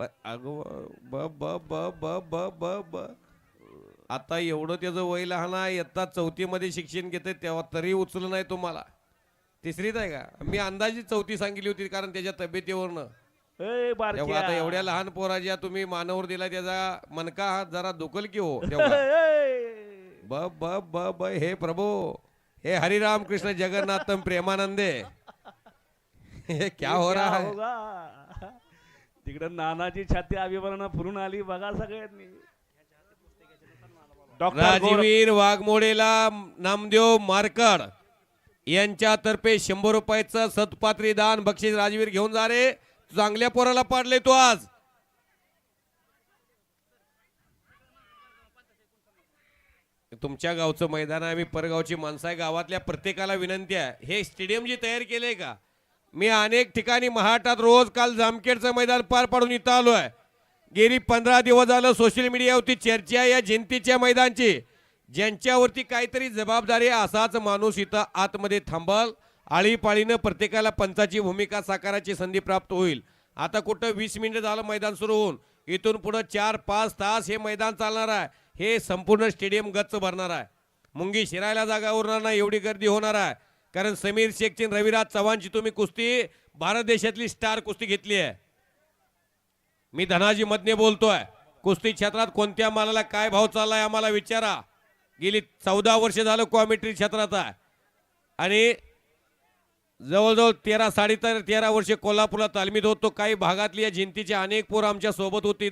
ब ब ब ब ब ब ब. आता एवढं त्याचं वय लहान आहे इयत्ता चौथीमध्ये शिक्षण घेते तेव्हा तरी उचललं नाही तुम्हाला तिसरीत आहे का? मी अंदाजी चौथी सांगितली होती कारण त्याच्या तब्येतीवरनं. तेव्हा आता एवढ्या लहान पोराच्या तुम्ही मानावर दिला त्याचा मनका हात जरा दुखल की हो ब ब ब ब हे प्रभू हे हरिराम कृष्ण जगन्नाथम प्रेमानंदे. हे क्या हो रहा है? तिकडं नानाची छाती अभिमानानं फुरून आली बघा सगळ्यांनी. डॉक्टर राजवीर वाघमोडेला नामदेव मारकड यांच्यातर्फे शंभर रुपयाचं सतपात्री दान बक्षीस राजवीर घेऊन जा रे. चांगल्या पोराला पाडले तू आज. तुमच्या गावचं मैदान आहे आम्ही परगावची माणसं आहे गावातल्या प्रत्येकाला विनंती आहे. हे स्टेडियम जे तयार केले का? मी अनेक ठिकाणी महाराष्ट्रात रोज काल जामखेडचं मैदान पार पाडून इथं आलो आहे. गेली पंधरा दिवस झालं सोशल मीडियावरती चर्चा या जनतेच्या मैदानची. ज्यांच्यावरती काहीतरी जबाबदारी असाच माणूस इथं आतमध्ये थांबल. आळीपाळीनं प्रत्येकाला पंचाची भूमिका साकाराची संधी प्राप्त होईल. आता कुठं वीस मिनिटं झालं मैदान सुरू होऊन. इथून पुढं चार पाच तास हे मैदान चालणार आहे. हे संपूर्ण स्टेडियम गच्च भरणार आहे. मुंगी शिरायला जागा उरणार नाही एवढी गर्दी होणार आहे. कारण समीर शेखची रविराज चव्हाणची तुम्ही कुस्ती भारत देशातली स्टार कुस्ती घेतली आहे. मी धनाजी मधने बोलतोय कुस्ती क्षेत्रात कोणत्या मालाला काय भाव चाललाय आम्हाला विचारा. गेली चौदा वर्ष झालं कॉमेट्री क्षेत्रात आहे. आणि जवळजवळ तेरा साडे तेरा वर्षे कोल्हापूरला तालमीत होतो. काही भागातली या जिंतीचे अनेक पोरं आमच्यासोबत होती.